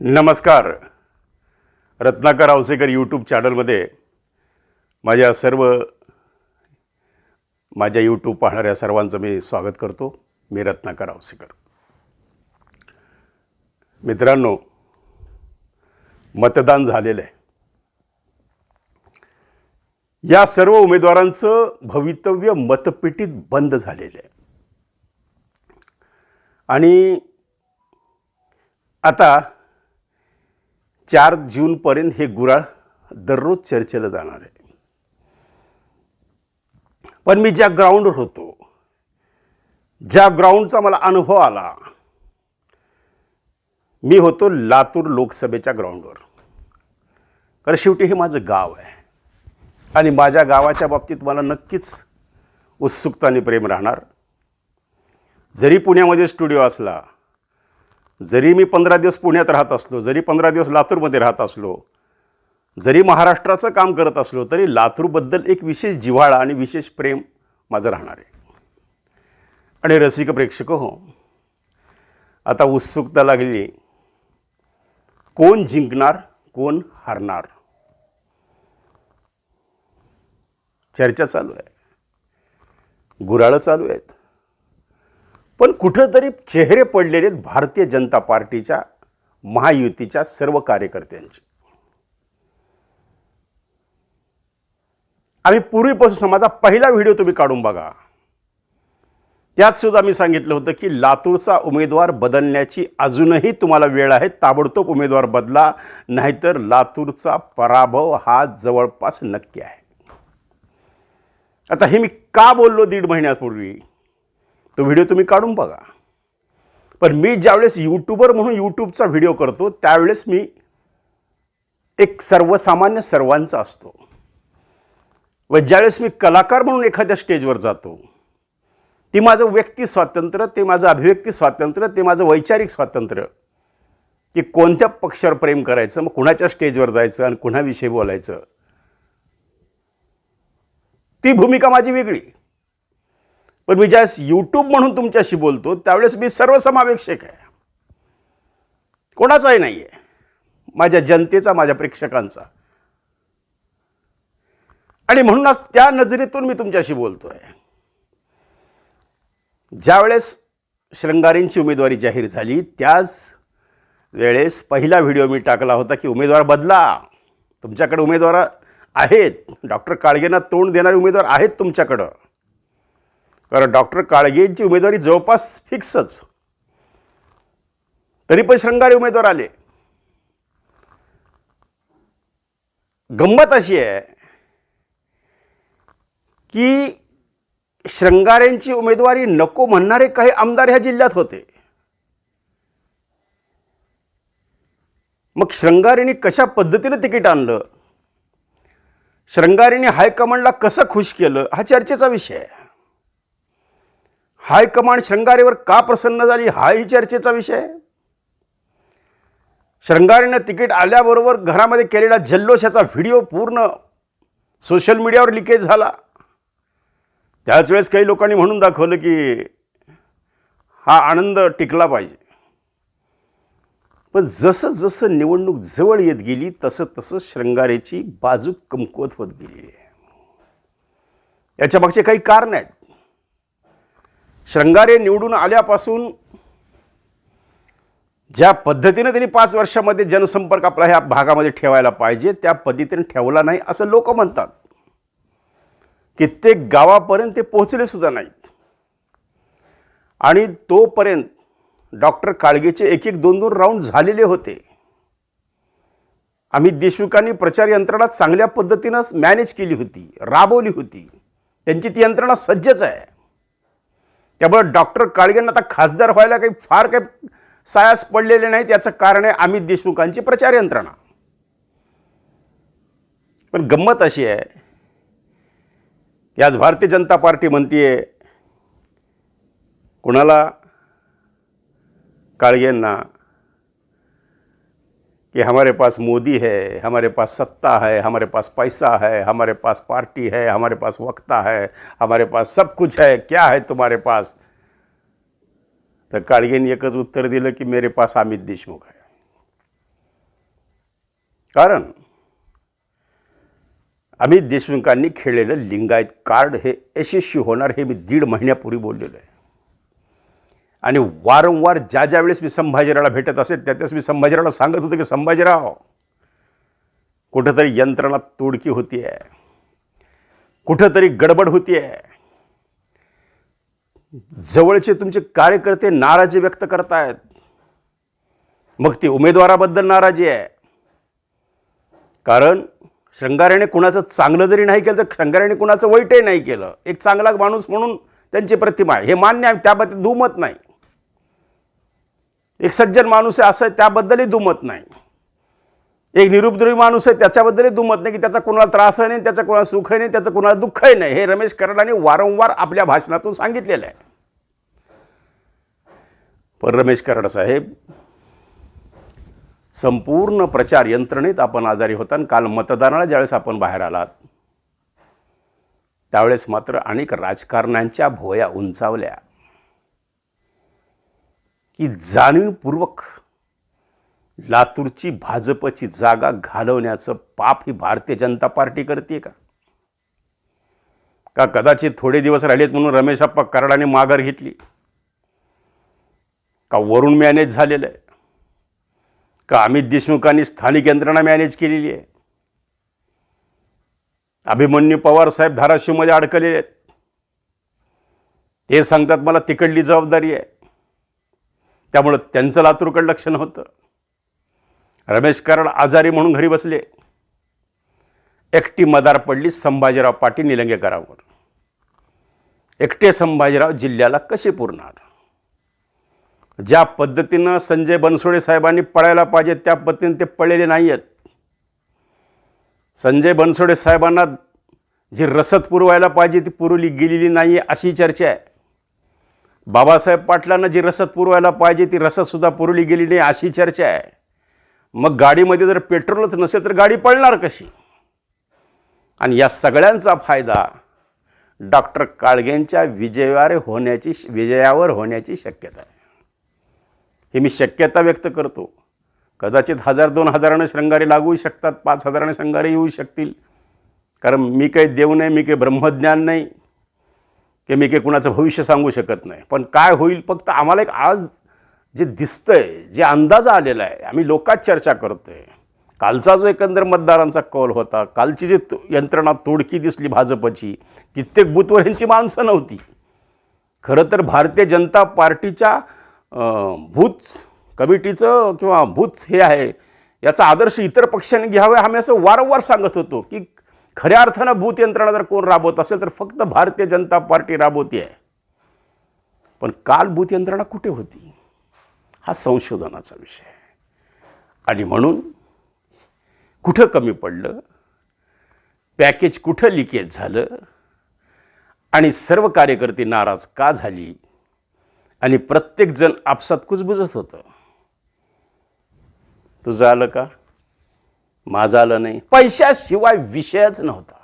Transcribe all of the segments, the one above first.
नमस्कार. रत्नाकर आवसेकर यूट्यूब चॅनलमध्ये माझ्या सर्व माझ्या यूट्यूब पाहणाऱ्या सर्वांचं मी स्वागत करतो. मी रत्नाकर आवसेकर. मित्रांनो मतदान झालेलं आहे. या सर्व उमेदवारांचं भवितव्य मतपेटीत बंद झालेलं आहे. आणि आता चार जूनपर्यंत हे गुराळ दररोज चर्चेला जाणार आहे. पण मी ज्या ग्राउंडवर होतो ज्या ग्राउंडचा मला अनुभव आला मी होतो लातूर लोकसभेच्या ग्राउंडवर कारण शेवटी हे माझं गाव आहे. आणि माझ्या गावाच्या बाबतीत मला नक्कीच उत्सुकता आणि प्रेम राहणार. जरी पुण्यामध्ये स्टुडिओ असला जरी मी पंधरा दिवस पुण्यात राहत असलो जरी पंधरा दिवस लातूरमध्ये राहत असलो जरी महाराष्ट्राचं काम करत असलो तरी लातूरबद्दल एक विशेष जिव्हाळा आणि विशेष प्रेम माझं राहणार आहे. आणि रसिक प्रेक्षक हो आता उत्सुकता लागली. कोण जिंकणार कोण हारणार? चर्चा चालू आहे. गुराळं चालू आहेत. पण कुठंतरी चेहरे पडलेले आहेत भारतीय जनता पार्टीच्या महायुतीच्या सर्व कार्यकर्त्यांचे. आम्ही पूर्वीपासून माझा पहिला व्हिडिओ तुम्ही काढून बघा. त्यात सुद्धा मी सांगितलं होतं की लातूरचा उमेदवार बदलण्याची अजूनही तुम्हाला वेळ आहे. ताबडतोब उमेदवार बदला नाहीतर लातूरचा पराभव हा जवळपास नक्की आहे. आता हे मी का बोललो दीड महिन्यापूर्वी? तो व्हिडिओ तुम्ही काढून बघा. पण मी ज्यावेळेस यूट्यूबर म्हणून यूट्यूबचा व्हिडिओ करतो त्यावेळेस मी एक सर्वसामान्य सर्वांचा असतो. व ज्यावेळेस मी कलाकार म्हणून एखाद्या स्टेजवर जातो ती माझं व्यक्ती स्वातंत्र्य ते माझं अभिव्यक्ती स्वातंत्र्य ते माझं वैचारिक स्वातंत्र्य की कोणत्या पक्षावर प्रेम करायचं मग कुणाच्या स्टेजवर जायचं आणि कुणाविषयी बोलायचं. ती भूमिका माझी वेगळी. पण मी ज्यावेळेस यूट्यूब म्हणून तुमच्याशी बोलतो त्यावेळेस मी सर्वसमावेशक आहे. कोणाचाही नाही आहे माझ्या जनतेचा माझ्या प्रेक्षकांचा. आणि म्हणूनच त्या नजरेतून मी तुमच्याशी बोलतोय. ज्यावेळेस श्रंगारींची उमेदवारी जाहीर झाली त्याच वेळेस पहिला व्हिडिओ मी टाकला होता की उमेदवार बदला. तुमच्याकडे उमेदवार आहेत. डॉक्टर काळगेंना तोंड देणारे उमेदवार आहेत तुमच्याकडं. कारण डॉक्टर काळगेंची उमेदवारी जवळपास फिक्सच. तरी पण श्रंगारे उमेदवार आले. गंमत अशी आहे की श्रंगारेंची उमेदवारी नको म्हणणारे काही आमदार ह्या जिल्ह्यात होते. मग श्रंगारेने कशा पद्धतीनं तिकीट आणलं? श्रंगारेने हायकमांडला कसं खुश केलं? हा चर्चेचा विषय आहे. हायकमांड श्रंगारेवर का प्रसन्न झाली हाही चर्चेचा विषय. आहे श्रंगारेनं तिकीट आल्याबरोबर घरामध्ये केलेला जल्लोषाचा व्हिडिओ पूर्ण सोशल मीडियावर लिकेज झाला. त्याच वेळेस काही लोकांनी म्हणून दाखवलं की हा आनंद टिकला पाहिजे. पण जसं जसं निवडणूक जवळ येत गेली तसं तसं श्रंगारेची बाजू कमकुवत होत गेली याच्या मागचे काही कारण आहेत. श्रंगारे निवडून आल्यापासून ज्या पद्धतीने त्यांनी पाच वर्षामध्ये जनसंपर्क आपला ह्या भागामध्ये ठेवायला पाहिजे त्या पद्धतीने ठेवला नाही असं लोक म्हणतात. कित्येक गावापर्यंत ते पोहोचले सुद्धा नाहीत. आणि तोपर्यंत डॉक्टर काळगेचे एक एक दोन दोन राऊंड झालेले होते. आम्ही देशमुखांनी प्रचार यंत्रणा चांगल्या पद्धतीनं मॅनेज केली होती राबवली होती. त्यांची ती यंत्रणा सज्जच आहे. त्यामुळे डॉक्टर काळगेंना आता खासदार व्हायला काही फार काही सायास पडलेले नाहीत याचं कारण आहे अमित देशमुखांची प्रचार यंत्रणा. पण गंमत अशी आहे की आज भारतीय जनता पार्टी म्हणतीये कुणाला काळगेंना कि हमारे पास मोदी है हमारे पास सत्ता है हमारे पास पैसा है हमारे पास पार्टी है हमारे पास वक्ता है हमारे पास सब कुछ है क्या है तुम्हारे पास? तर काळगेंनी एकच उत्तर दिलं की मेरे पास अमित देशमुख आहे. कारण अमित देशमुखांनी खेळलेलं लिंगायत कार्ड हे यशस्वी होणार हे मी दीड महिन्यापूर्वी बोललेलो आहे. आणि वारंवार ज्या ज्या वेळेस मी संभाजीरावला भेटत असेल त्या त्याच मी संभाजीरावला सांगत होतो की संभाजीराव कुठंतरी यंत्रणा तोडकी होती आहे कुठंतरी गडबड होती आहे जवळचे तुमचे कार्यकर्ते नाराजी व्यक्त करतायत. मग ती उमेदवाराबद्दल नाराजी आहे. कारण शृंगाऱ्याने कुणाचं चांगलं जरी नाही केलं तर शृंगाऱ्याने कुणाचं वाईटही नाही केलं. एक चांगला माणूस म्हणून त्यांची प्रतिमा आहे. हे मान्य आहे त्याबद्दल दुमत नाही. एक सज्जन माणूस आहे असं आहे त्याबद्दलही दुमत नाही. एक निरुपद्रवी माणूस आहे त्याच्याबद्दलही दुमत नाही की त्याचा कोणाला त्रासही नाही त्याचा कोणाला सुखही नाही त्याचं कोणाला दुःखही नाही. हे रमेश कराडाने वारंवार आपल्या भाषणातून सांगितलेलं आहे. पण रमेश कराड साहेब संपूर्ण प्रचार यंत्रणेत आपण आजारी होता आणि काल मतदानाला ज्यावेळेस आपण बाहेर आलात त्यावेळेस मात्र अनेक राजकारण्यांच्या भोया उंचावल्या. की जाणीवपूर्वक लातूरची भाजपची जागा घालवण्याचं पाप ही भारतीय जनता पार्टी करते का? का कदाचित थोडे दिवस राहिलेत म्हणून रमेश अप्पा कराडाने माघार घेतली? का वरून मॅनेज झालेलं आहे? का अमित देशमुखांनी स्थानिक यंत्रणा मॅनेज केलेली आहे? अभिमन्यू पवार साहेब धाराशिवमध्ये अडकलेले आहेत. ते सांगतात मला तिकडली जबाबदारी आहे. त्यामुळं त्यांचं लातूरकडे लक्ष नव्हतं. रमेश कराड आजारी म्हणून घरी बसले. एकटी मदार पडली संभाजीराव पाटील निलंगेकरावर. एकटे संभाजीराव जिल्ह्याला कसे पुरणार? ज्या पद्धतीनं संजय बनसोडे साहेबांनी पळायला पाहिजे त्या पद्धतीने ते पळलेले नाही आहेत संजय बनसोडे साहेबांना जी रसद पुरवायला पाहिजे ती पुरवली गेलेली नाही अशी चर्चा आहे. बाबासाहेब पाटलांना जी रसद पुरवायला पाहिजे ती रसदसुद्धा पुरवली गेली नाही अशी चर्चा आहे. मग गाडीमध्ये जर पेट्रोलच नसेल तर गाडी पळणार कशी? आणि या सगळ्यांचा फायदा डॉक्टर काळगेंच्या विजयावर होण्याची विजयावर होण्याची शक्यता आहे. हे मी शक्यता व्यक्त करतो. कदाचित हजार दोन हजारानं श्रंगारी लागू शकतात पाच हजारानं श्रंगारी येऊ शकतील. कारण मी काही देव नाही मी काही ब्रह्मज्ञान नाही. की मी काही कुणाचं भविष्य सांगू शकत नाही. पण काय होईल? फक्त आम्हाला एक आज जे दिसतंय जे अंदाज आलेला आहे आम्ही लोकात चर्चा करतोय. कालचा जो एकंदर मतदारांचा कौल होता कालची जी तो- यंत्रणा तोडकी दिसली भाजपची कित्येक बूथवर यांची माणसं नव्हती. खरं तर भारतीय जनता पार्टीच्या भूत कमिटीचं किंवा भूत हे आहे याचा आदर्श इतर पक्षांनी घ्यावा आम्ही असं वारंवार सांगत होतो की खऱ्या अर्थानं भूत यंत्रणा जर कोण राबवत असेल तर फक्त भारतीय जनता पार्टी राबवते आहे पण काल भूत यंत्रणा कुठे होती? हा संशोधनाचा विषय आहे. आणि म्हणून कुठं कमी पडलं? पॅकेज कुठं लिकेज झालं? आणि सर्व कार्यकर्ते नाराज का झाली? आणि प्रत्येकजण आपसात कुजबुजत होतं. तुझं आलं का? माझं आलं नाही. पैशाशिवाय विषयच नव्हता.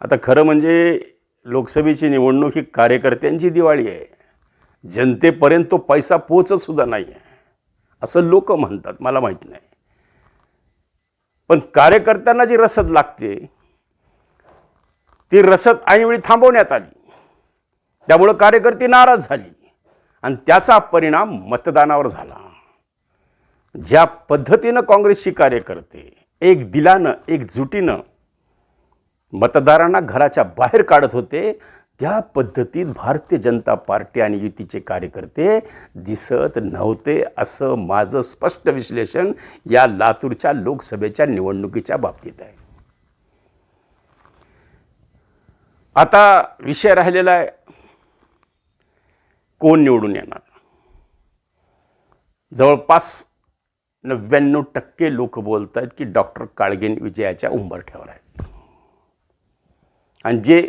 आता खरं म्हणजे लोकसभेची निवडणूक ही कार्यकर्त्यांची दिवाळी आहे. जनतेपर्यंत तो पैसा पोचत सुद्धा नाही आहे असं लोक म्हणतात मला माहीत नाही. पण कार्यकर्त्यांना जी रसद लागते ती रसद ऐनवेळी थांबवण्यात आली. त्यामुळं कार्यकर्ते नाराज झाली. आणि त्याचा परिणाम मतदानावर झाला. ज्या पद्धतीनं काँग्रेसची कार्यकर्ते एक दिलानं एकजुटीनं मतदारांना घराच्या बाहेर काढत होते त्या पद्धतीत भारतीय जनता पार्टी आणि युतीचे कार्यकर्ते दिसत नव्हते असं माझं स्पष्ट विश्लेषण या लातूरच्या लोकसभेच्या निवडणुकीच्या बाबतीत आहे. आता विषय राहिलेला आहे कोण निवडून येणार? जवळपास नव्याण्णव टक्के लोक बोलत आहेत की डॉक्टर काळगेन विजयाच्या उंबरठ्यावर आहेत आणि जे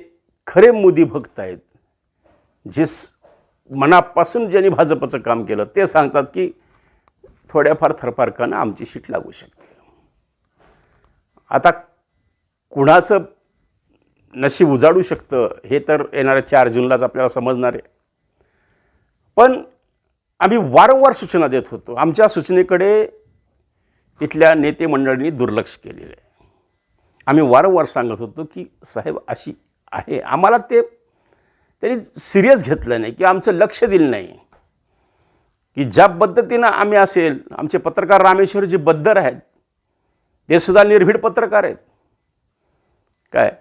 खरे मोदी भक्त आहेत जे मनापासून ज्यांनी भाजपचं काम केलं ते सांगतात की थोड्याफार थरफारकानं आमची शीट लागू शकते. आता कुणाचं नशीब उजाडू शकतं हे तर येणाऱ्या चार जूनलाच आपल्याला समजणार आहे. पण आम्ही वारंवार सूचना देत होतो. आमच्या सूचनेकडे इथल्या नेते मंडळींनी दुर्लक्ष केलेलं आहे. आम्ही वारंवार सांगत होतो की साहेब अशी आहे. आम्हाला ते त्यांनी सिरियस घेतलं नाही किंवा आमचं लक्ष दिलं नाही. की ज्या पद्धतीनं आम्ही असेल आमचे पत्रकार रामेश्वर जे बद्दर आहेत ते सुद्धा निर्भीड पत्रकार आहेत. काय?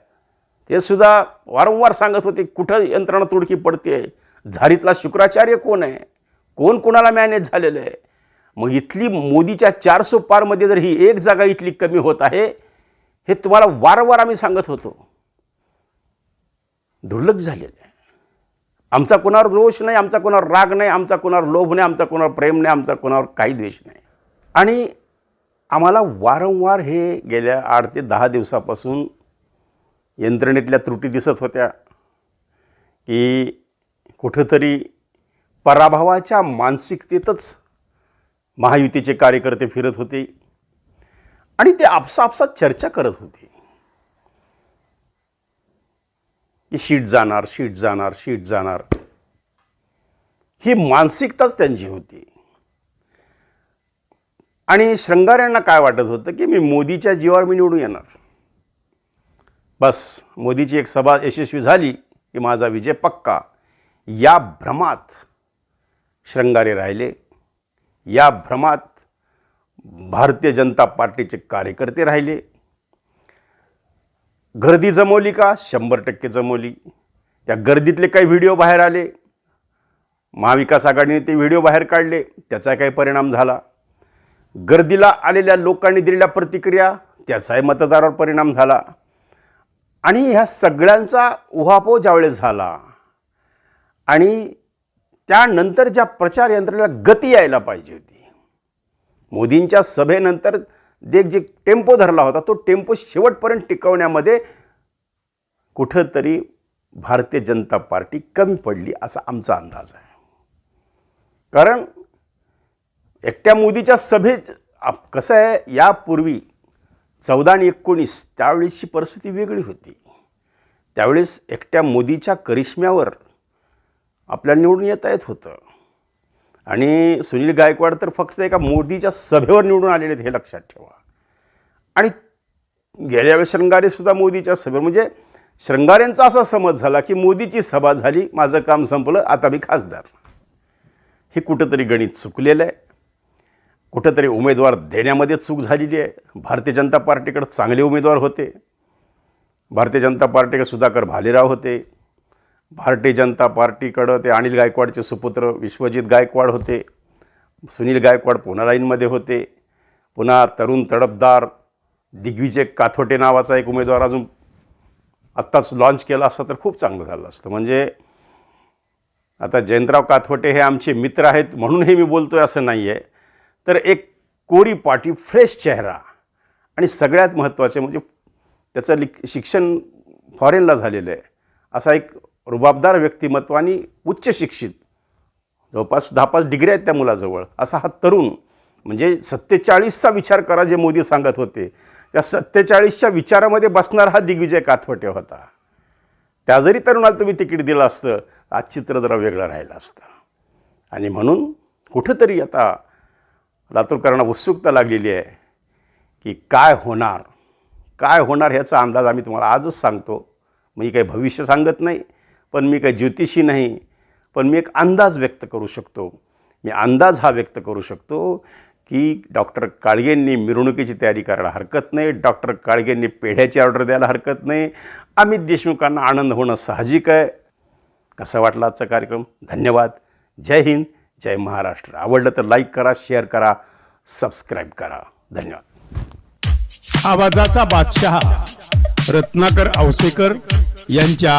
ते सुद्धा वारंवार सांगत होते कुठं यंत्रणा तुडकी पडते? झारीतला शुक्राचार्य कोण आहे? कोण कोणाला मॅनेज झालेलं आहे? मग इथली मोदीच्या चारसो पारमध्ये जर ही एक जागा इथली कमी होत आहे हे तुम्हाला वारंवार आम्ही सांगत होतो. दुर्लक्ष झालेलं आहे. आमचा कोणावर रोष नाही आमचा कोणावर राग नाही आमचा कोणावर लोभ नाही आमचा कोणावर प्रेम नाही आमचा कोणावर काही द्वेष नाही. आणि आम्हाला वारंवार हे गेल्या आठ ते दहा दिवसापासून यंत्रणेतल्या त्रुटी दिसत होत्या की कुठंतरी पराभवाच्या मानसिकतेतच महायुतीचे कार्यकर्ते फिरत होते. आणि ते आपसापसात चर्चा करत होते. की शीट जाणार शीट जाणार शीट जाणार. ही मानसिकताच त्यांची होती. आणि श्रंगाऱ्यांना काय वाटत होतं की मी मोदीच्या जीवावर मी निवडून येणार. बस मोदीची एक सभा यशस्वी झाली की माझा विजय पक्का. या भ्रमात श्रंगारे राहिले. या भ्रमात भारतीय जनता पार्टीचे कार्यकर्ते राहिले. गर्दी जमवली का? शंभर टक्के जमवली. त्या गर्दीतले काही व्हिडिओ बाहेर आले. महाविकास आघाडीने ते व्हिडिओ बाहेर काढले. त्याचा काही परिणाम झाला. गर्दीला आलेल्या लोकांनी दिलेल्या प्रतिक्रिया त्याचाही मतदारावर परिणाम झाला. आणि ह्या सगळ्यांचा उहापोह ज्यावेळेस झाला आणि त्यानंतर ज्या प्रचार यंत्रणेला गती यायला पाहिजे होती. मोदींच्या सभेनंतर देख जे टेम्पो धरला होता तो टेम्पो शेवटपर्यंत टिकवण्यामध्ये कुठंतरी भारतीय जनता पार्टी कमी पडली असा आमचा अंदाज आहे. कारण एकट्या मोदीच्या सभेत आप- कसं आहे यापूर्वी चौदा आणि एकोणीस त्यावेळेसची परिस्थिती वेगळी होती. त्यावेळेस एकट्या मोदीच्या करिश्म्यावर आपल्याला निवडून येता येत होतं. आणि सुनील गायकवाड तर फक्त एका मोदीच्या सभेवर निवडून आलेले आहेत हे लक्षात ठेवा. आणि गेल्या वेळेस श्रंगारेसुद्धा मोदीच्या सभेवर म्हणजे श्रंगारेंचा असा समज झाला की मोदीची सभा झाली माझं काम संपलं आता मी खासदार. हे कुठंतरी गणित चुकलेलं आहे. कुठंतरी उमेदवार देण्यामध्ये चूक झालेली आहे. भारतीय जनता पार्टीकडे चांगले उमेदवार होते. भारतीय जनता पार्टीकडे सुधाकर भालेराव होते. भारतीय जनता पार्टीकडं ते अनिल गायकवाडचे सुपुत्र विश्वजित गायकवाड होते सुनील गायकवाड पुन्हा लाईनमध्ये होते पुन्हा तरुण तडपदार दिग्विजय काथोटे नावाचा एक उमेदवार अजून आत्ताच लॉन्च केला असता तर खूप चांगलं झालं असतं. म्हणजे आता जयंतराव काथोटे हे आमचे मित्र आहेत म्हणून हे मी बोलतो आहे असं नाही आहे तर एक कोरी पाटी फ्रेश चेहरा आणि सगळ्यात महत्त्वाचे म्हणजे त्याचं लिक शिक्षण फॉरेनला झालेलं आहे. असा एक रुबाबदार व्यक्तिमत्वानी उच्च शिक्षित. जवळपास दहा पाच डिग्री आहेत त्या मुलाजवळ. असा हा तरुण म्हणजे सत्तेचाळीसचा विचार करा जे मोदी सांगत होते. त्या सत्तेचाळीसच्या विचारामध्ये बसणारा हा दिग्विजय काथवटे होता. त्या जरी तरुणाला तुम्ही तिकीट दिलं असतं आज चित्र जरा वेगळं राहिलं असतं. आणि म्हणून कुठंतरी आता लातूरकरांना उत्सुकता लागलेली आहे की काय होणार? काय होणार ह्याचा अंदाज आम्ही तुम्हाला आजच सांगतो. मी काही भविष्य सांगत नाही. पण मी काही ज्योतिषी नाही पण मी एक अंदाज व्यक्त करू शकतो. मी अंदाज हा व्यक्त करू शकतो की डॉक्टर काळगेंनी मिरवणुकीची तयारी करायला हरकत नाही डॉक्टर काळगेंनी पेढ्याची ऑर्डर द्यायला हरकत नाही अमित देशमुखांना आनंद होणं साहजिक आहे. कसा वाटला आजचा कार्यक्रम? धन्यवाद. जय हिंद जय महाराष्ट्र. आवडलं तर लाईक करा शेअर करा सबस्क्राईब करा. धन्यवाद. आवाजाचा बादशहा रत्नाकर औसेकर यांच्या